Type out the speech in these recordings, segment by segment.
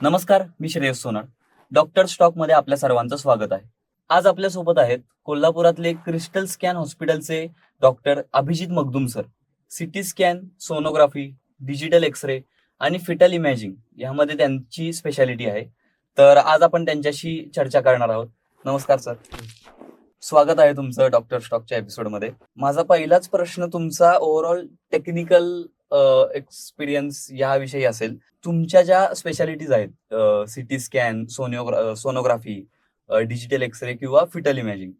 नमस्कार मी श्रेयस सोनार डॉक्टर स्टॉकमध्ये आपल्या सर्वांचं स्वागत आहे. आज आपल्यासोबत आहेत कोल्हापुरातले क्रिस्टल स्कॅन हॉस्पिटलचे doctor Abhijit Magdum sir CT scan sonography digital X-ray आणि फिटल इमॅजिंग यामध्ये त्यांची स्पेशालिटी आहे. तर आज आपण त्यांच्याशी चर्चा करणार आहोत. नमस्कार सर स्वागत आहे तुमचं डॉक्टर स्टॉकच्या एपिसोडमध्ये माझा पहिलाच प्रश्न तुमचा ओव्हरऑल टेक्निकल एक्सपिरियन्स याविषयी असेल. तुमच्या ज्या स्पेशालिटीज आहेत CT scan sonography sonography digital X-ray किंवा फिटल इमॅजिंग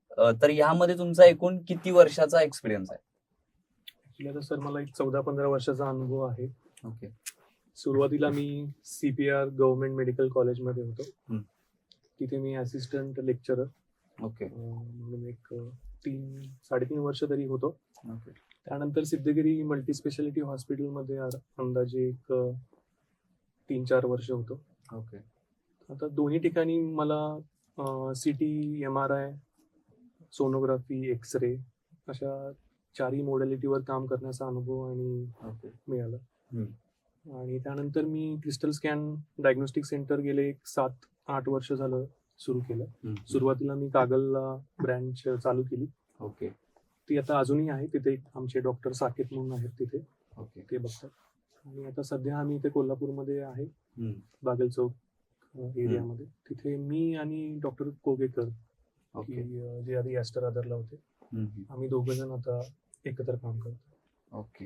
तर यामध्ये तुमचा एकूण किती वर्षाचा एक्सपिरियन्स आहे? सर मला एक चौदा पंधरा वर्षाचा अनुभव आहे. ओके सुरुवातीला मी सीपीआर गव्हर्नमेंट मेडिकल कॉलेजमध्ये होतो. तिथे मी असिस्टंट लेक्चरर ओके म्हणून एक तीन साडेतीन वर्ष तरी होतो. ओके त्यानंतर सिद्धगिरी मल्टी स्पेशालिटी हॉस्पिटलमध्ये अंदाजे एक तीन चार वर्ष होतो. ओके. आता दोन्ही ठिकाणी मला C T M R I sonography X ray अशा चारही मोडॅलिटीवर काम करण्याचा अनुभव आणि मिळालं. आणि त्यानंतर मी क्रिस्टल स्कॅन डायग्नोस्टिक सेंटर गेले एक सात आठ वर्ष झालं सुरू केलं. सुरुवातीला मी कागलला ब्रँच चालू केली. ओके. ती आता अजूनही आहे. तिथे आमचे डॉक्टर साकेत म्हणून आहेत तिथे. ओके. ते बघतात. आणि आता सध्या आम्ही इथे कोल्हापूरमध्ये आहे. बागल चौक एरियामध्ये. तिथे मी आणि डॉक्टर कोगेकर ओके. जे आधी ॲस्टर आदरला होते. आम्ही दोघ जण आता एकत्र काम करतो. ओके.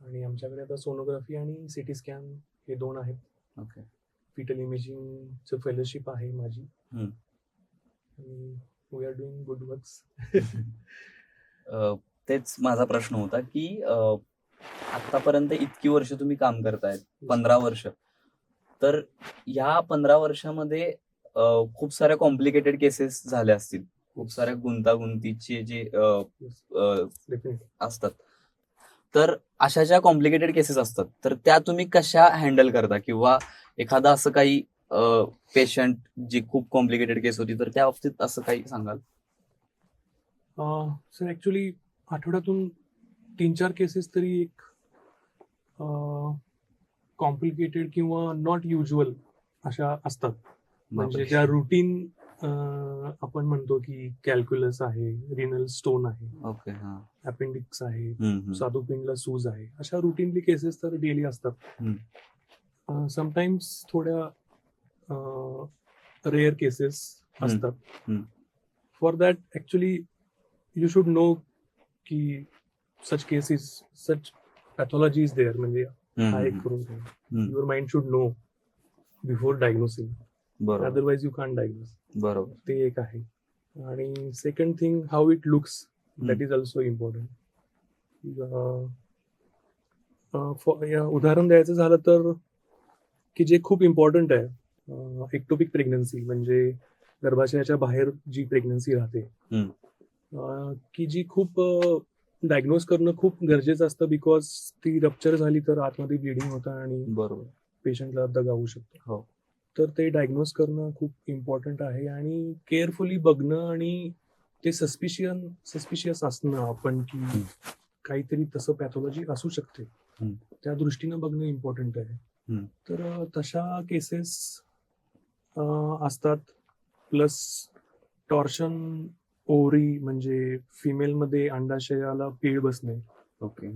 आणि आमच्याकडे आता सोनोग्राफी आणि सिटी स्कॅन हे दोन आहेत. ओके. फिटल इमेजिंगचं फेलोशिप आहे माझी. We are doing good works तेच माझा प्रश्न होता की आतापर्यंत इतकी वर्ष तुम्ही काम करतायत पंधरा वर्ष. तर या पंधरा वर्षामध्ये खूप साऱ्या कॉम्प्लिकेटेड केसेस झाल्या असतील. खूप साऱ्या गुंतागुंतीचे जे असतात. तर अशा ज्या कॉम्प्लिकेटेड केसेस असतात तर त्या तुम्ही कशा हँडल करता? किंवा एखादा असं काही पेशंट जी खूप कॉम्प्लिकेटेड केस होती तर त्या बाबतीत असं काही सांगाल? सर ऍक्च्युली आठवड्यातून तीन चार केसेस तरी एक कॉम्प्लिकेटेड किंवा नॉट युजल अशा असतात म्हणजे. ज्या रुटीन आपण म्हणतो की कॅल्क्युलस आहे रिनल स्टोन आहे ओके हा अपेंडिक्स आहे. साधूपिंडला सूज आहे अशा रुटीनली केसेस तर डेली असतात समटाइम्स थोड्या रेअर केसेस असतात. For that actually you should know की such cases such pathology is there म्हणजे हा एक करून. Your mind should know before diagnosing बरोबर. अदरवाईज यू कॅन डायग्नोस बरोबर. ते एक आहे. आणि second thing how it looks that is also important उदाहरण द्यायचं झालं तर की जे खूप इम्पॉर्टंट आहे एक्टोपिक प्रेग्नन्सी म्हणजे गर्भाशयाच्या बाहेर जी प्रेग्नन्सी राहते की जी खूप डायग्नोज करणं खूप गरजेचं असतं बिकॉज ती रप्चर झाली तर आतमध्ये ब्लिडिंग होतं आणि बरोबर पेशंटला दगा होऊ शकतो हो. तर ते डायग्नोज करणं खूप इम्पॉर्टंट आहे आणि केअरफुली बघणं आणि ते सस्पिशियन सस्पिशियस असणं आपण की. काहीतरी तसं पॅथॉलॉजी असू शकते. त्या दृष्टीनं बघणं इम्पॉर्टंट आहे. तर तशा केसेस असतात प्लस टॉर्शन ओरी म्हणजे फिमेलमध्ये अंडाशयाला पीळ बसणे ओके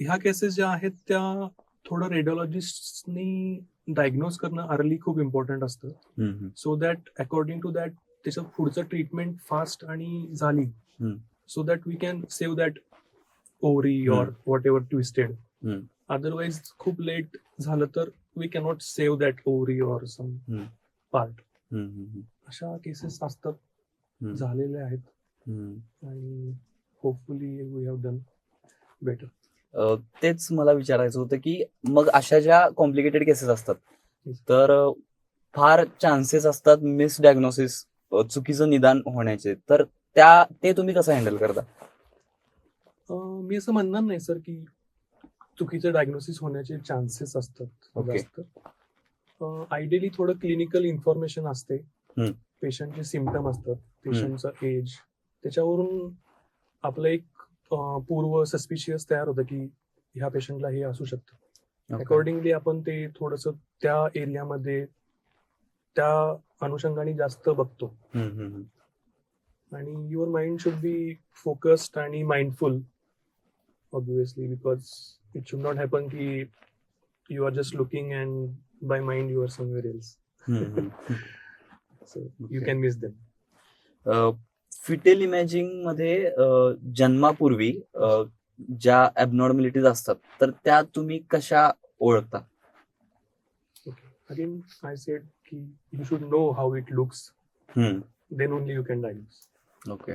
ह्या केसेस ज्या आहेत त्या थोडं रेडिओलॉजिस्टनी डायग्नोज करणं अर्ली खूप इम्पॉर्टंट असतं. So that according to that त्याचं पुढचं ट्रीटमेंट फास्ट आणि झाली. So that we can save that ovary or. Whatever twisted. Otherwise खूप लेट झालं तर we cannot save that ovary or some. Part अशा केसेस असतात झालेल्या आहेत. आणि hopefully we have done better तेच मला विचारायचं होतं की मग अशा ज्या कॉम्प्लिकेटेड केसेस असतात. तर फार चान्सेस असतात मिस डायग्नोसिस चुकीचं निदान होण्याचे तर त्या ते तुम्ही कसं हँडल करता मी असं म्हणणार नाही सर की चुकीचं डायग्नोसिस होण्याचे चान्सेस असतात. जास्त आयडियली थोडं क्लिनिकल इन्फॉर्मेशन असते. पेशंटचे सिमटम असतात पेशंटचं एज. त्याच्यावरून आपलं एक पूर्व सस्पिशियस तयार होतं की ह्या पेशंटला हे असू शकतं. अकॉर्डिंगली आपण ते थोडस त्या एरियामध्ये त्या अनुषंगाने जास्त बघतो. आणि your mind should be focused आणि mindful obviously because it should not happen की you are just looking and by mind you are somewhere else you. Can miss them fetal इमॅजिंगमध्ये जन्मापूर्वी ज्या ॲबनॉर्मॅलिटीज असतात तर त्या तुम्ही कशा ओळखता? अगेन आय सेड की you should know how it looks then only you can diagnose okay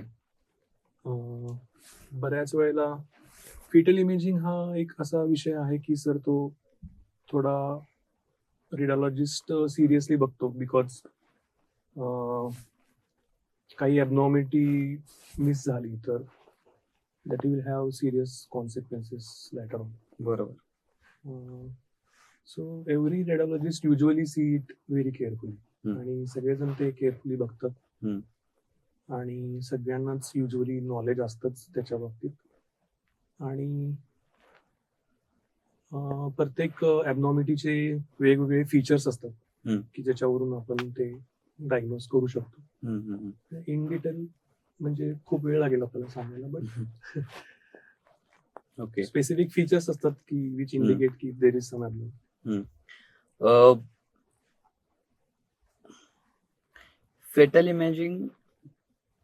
बऱ्याच वेळेला फिटल इमेजिंग हा एक असा विषय आहे की सर तो थोडा रिडॉलॉजिस्ट सिरियसली बघतो बिकॉज काही ॲबनॉर्मिटी मिस झाली तर that will have serious consequences later on बरोबर so every radiologist usually see it very carefully. आणि सगळेजण ते केअरफुली बघतात. आणि सगळ्यांनाच युजली नॉलेज असतंच त्याच्या बाबतीत आणि प्रत्येक ॲबनॉमिटीचे वेगवेगळे फीचर्स असतात. की ज्याच्यावरून आपण ते डायग्नोज करू शकतो. इन डिटेल म्हणजे खूप वेळ लागेल आपल्याला सांगायला बट ओके स्पेसिफिक फीचर्स असतात की विच. इंडिकेट की there is some fetal imaging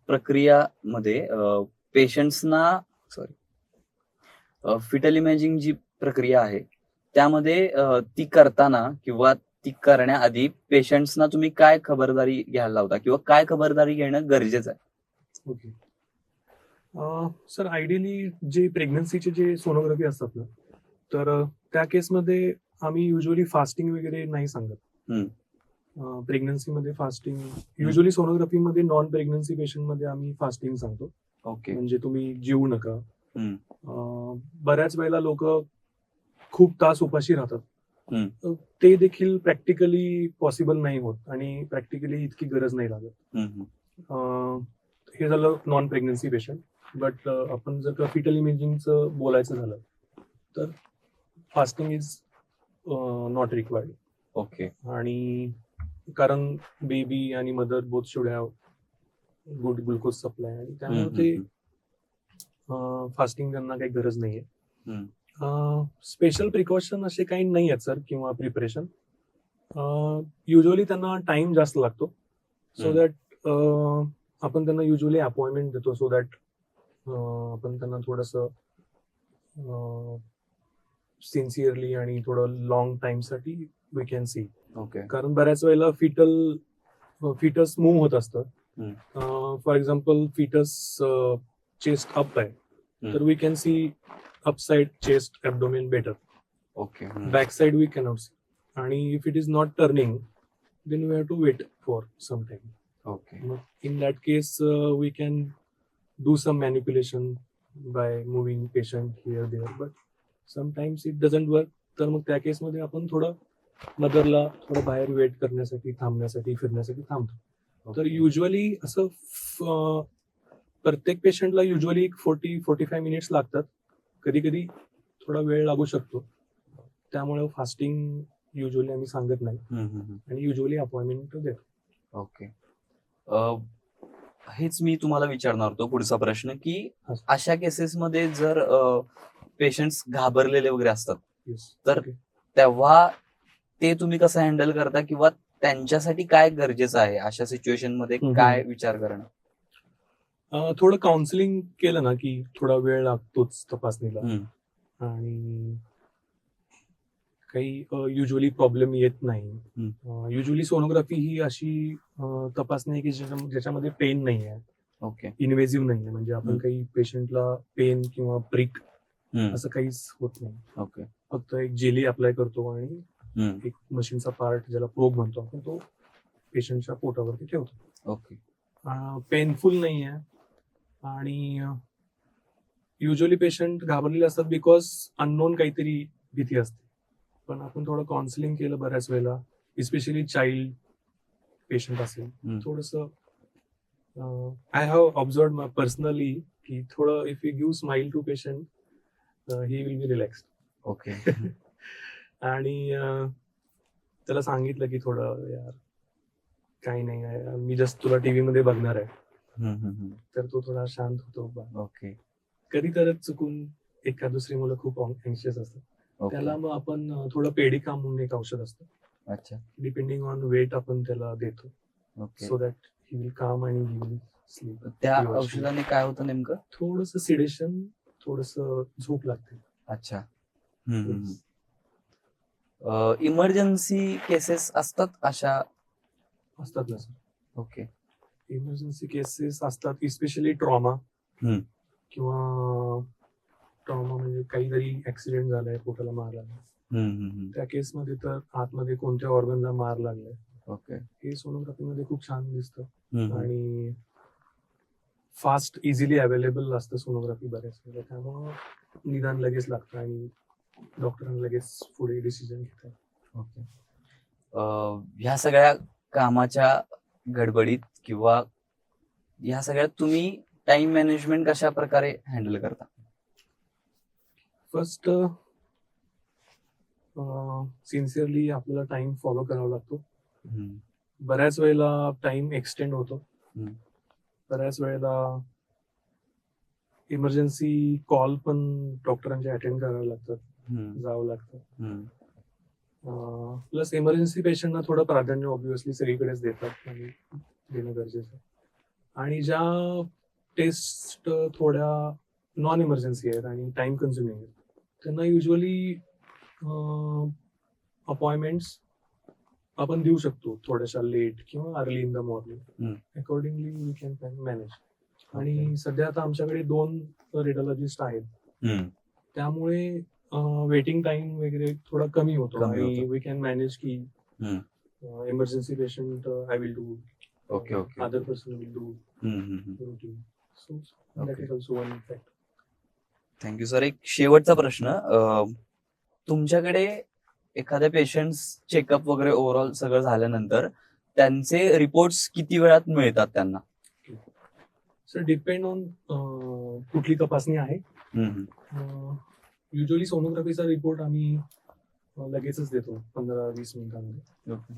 प्रक्रियामध्ये पेशंट्सना सॉरी फिटल इमेजिंग जी प्रक्रिया आहे त्यामध्ये ती करताना किंवा ती करण्याआधी पेशंट्सना तुम्ही काय खबरदारी घ्यायला लावता? किंवा काय खबरदारी घेणं गरजेचं आहे? ओके. सर आयडियली जे प्रेग्नन्सीचे जे सोनोग्राफी असतात ना तर त्या केसमध्ये आम्ही युजली फास्टिंग वगैरे नाही सांगत. प्रेग्नन्सीमध्ये फास्टिंग युजली सोनोग्राफीमध्ये नॉन प्रेग्नन्सी पेशंटमध्ये आम्ही फास्टिंग सांगतो. ओके. म्हणजे तुम्ही जेवू नका. बऱ्याच वेळेला लोक खूप तास उपाशी राहतात. ते देखील प्रॅक्टिकली पॉसिबल नाही होत आणि प्रॅक्टिकली इतकी गरज नाही लागत. हे झालं नॉन प्रेग्नन्सी पेशंट बट आपण जर का फिटल इमेजिंगचं बोलायचं झालं तर fasting is not required okay आणि कारण बेबी आणि mother both should have good glucose supply आणि त्यामुळे ते फास्टिंग त्यांना काही गरज नाहीये. स्पेशल प्रिकॉशन असे काही नाही आहेत सर किंवा प्रिपरेशन युजली त्यांना टाइम जास्त लागतो. सो. दॅट आपण त्यांना युजली अपॉइंटमेंट देतो सो दॅट आपण त्यांना थोडस सिन्सिअरली आणि थोडं लॉंग टाइमसाठी वी कॅन सी ओके कारण बऱ्याच वेळेला फिटल फिटस मूव्ह होत असतं. For example fetus chest up आहे. तर we can see upside chest abdomen better okay back side we cannot see आणि if it is not turning then we have to wait for some time okay that case uh, we can do some manipulation by moving patient here there but sometimes it doesn't work. तर मग त्या केसमध्ये आपण थोडं मदरला थोडं बाहेर weight करण्यासाठी थांबण्यासाठी फिरण्यासाठी थांबतो. तर युजली असं प्रत्येक पेशंटला युजली एक फोर्टी फोर्टी फाय मिनिट्स लागतात. कधी कधी थोडा वेळ लागू शकतो त्यामुळे फास्टिंग युजली आम्ही सांगत नाही आणि युजली अपॉइंटमेंट देतो ओके हेच मी तुम्हाला विचारणार होतो पुढचा प्रश्न की. अशा केसेसमध्ये जर पेशंट्स घाबरलेले वगैरे असतात. तर-. तेव्हा ते तुम्ही कसं हँडल करता किंवा त्यांच्यासाठी काय गरजेचं आहे अशा सिच्युएशनमध्ये. काय विचार करणं थोडं काउन्सिलिंग केलं ना की थोडा वेळ लागतोच तपासणीला. आणि काही युजली प्रॉब्लेम येत नाही. युजली सोनोग्राफी ही अशी तपासणी आहे की ज्याच्या- ज्याच्यामध्ये पेन नाही आहे. ओके इन्व्हेजिव्ह नाही आहे. म्हणजे आपण. काही पेशंटला पेन किंवा प्रिक हम्म. असं काहीच होत नाही. ओके फक्त एक जेली अप्लाय करतो आणि. एक मशीनचा पार्ट ज्याला प्रोब म्हणतो आपण तो पेशंटच्या पोटावरती ठेवतो. ओके पेनफुल नाही आहे. आणि युजली पेशंट घाबरलेले असतात बिकॉज अननोन काहीतरी भीती असते पण आपण थोडं काउन्सिलिंग केलं बऱ्याच वेळेला इस्पेशली चाइल्ड पेशंट असेल. थोडस आय हॅव ऑब्झर्व पर्सनली की थोडं if you give smile to patient he will be relax okay आणि त्याला सांगितलं की थोडं यार काही नाही मी जस्ट तुला टीव्ही मध्ये बघणार आहे. तर तो थोडा शांत होतो ओके. कधी तरच चुकून एका दुसरी मुलं खूप अँशियस असतात. त्याला मग आपण थोडं पेडिका म्हणून एक औषध असतं. अच्छा. डिपेंडिंग ऑन वेट आपण त्याला देतो. Okay. So that he will calm आणि ही विल स्लीप त्या. औषधाने काय होतं नेमकं? थोडस सिडेशन थोडस झोप लागते. अच्छा. इमर्जन्सी केसेस असतात अशा? असतात ना सर ओके. इमर्जन्सी केसेस असतात इस्पेशली ट्रॉमा. किंवा ट्रॉमा म्हणजे काहीतरी ऍक्सिडेंट झालाय पोटाला मार लागला. त्या केसमध्ये तर आतमध्ये कोणत्या ऑर्गनला मार लागलाय? ओके. हे सोनोग्राफी मध्ये खूप छान दिसतं. आणि फास्ट इझिली अवेलेबल असतं सोनोग्राफी बऱ्याच वेळेला त्यामुळं निदान लगेच लागतं आणि डॉक्टरांना लगेच पुढे डिसिजन घेतात. ओके. ह्या सगळ्या कामाच्या गडबडीत किंवा ह्या सगळ्यात तुम्ही टाइम मॅनेजमेंट कशा प्रकारे हँडल करता फर्स्ट सिन्सिअरली आपल्याला टाइम फॉलो करावा लागतो. बऱ्याच वेळेला टाइम एक्सटेंड होतो. बऱ्याच वेळेला इमर्जन्सी कॉल पण डॉक्टरांचे अटेंड करावे लागतात. जावं लागतं. प्लस इमर्जन्सी पेशंटना थोडं प्राधान्य ऑब्विसली सगळीकडेच देतात. आणि देणं गरजेचं आहे. आणि ज्या टेस्ट थोड्या नॉन इमर्जन्सी आहेत आणि टाइम कन्झ्युमिंग आहेत त्यांना युजली अपॉइंटमेंट्स आपण देऊ शकतो थोड्याशा लेट किंवा early in the. Morning accordingly we can manage आणि सध्या आता आमच्याकडे दोन रेडिओलॉजिस्ट आहेत. त्यामुळे वेटिंग टाइम वगैरे थोडा कमी होतो कमी आणि होतो. वी कॅन मॅनेज की emergency patient I will do that Okay. Is also one effect thank you sir एक शेवटचा प्रश्न अं, तुमच्याकडे एखाद्या पेशंट चेकअप वगैरे ओव्हरऑल सगळं झाल्यानंतर त्यांचे रिपोर्ट्स किती वेळात मिळतात त्यांना? सर डिपेंड ऑन कुठली तपासणी आहे. युजली सोनोग्राफीचा रिपोर्ट आम्ही अं, लगेचच देतो पंधरा वीस मिनिटांमध्ये. ओके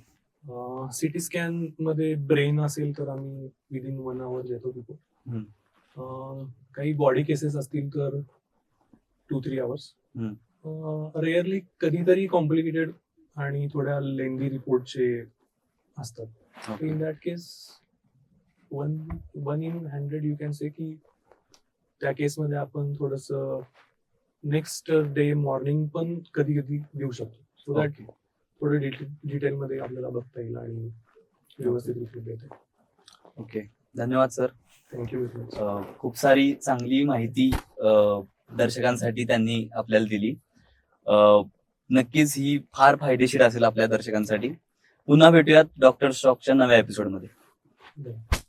सिटी स्कॅनमध्ये ब्रेन असेल तर आम्ही विदिन वन आवर देतो रिपोर्ट. काही बॉडी केसेस असतील तर टू थ्री आवर्स रेअरली कधीतरी कॉम्प्लिकेटेड आणि थोड्या लेंदी रिपोर्टचे असतात. In that case one one in hundred you can say की त्या केसमध्ये आपण थोडस नेक्स्ट डे मॉर्निंग पण कधी कधी देऊ शकतो. सो दॅट थोडं डिटेल मध्ये आपल्याला बघता येईल आणि व्यवस्थित रिपोर्ट देता ओके धन्यवाद sir thank you very much uh, खूप सारी चांगली माहिती अ, दर्शकांसाठी त्यांनी आपल्याला दिली. अ, नक्कीच ही फार फायदेशीर असेल आपल्या दर्शकांसाठी. पुन्हा भेटूयात डॉक्टर स्टॉकच्या नव्या एपिसोडमध्ये धन्यवाद.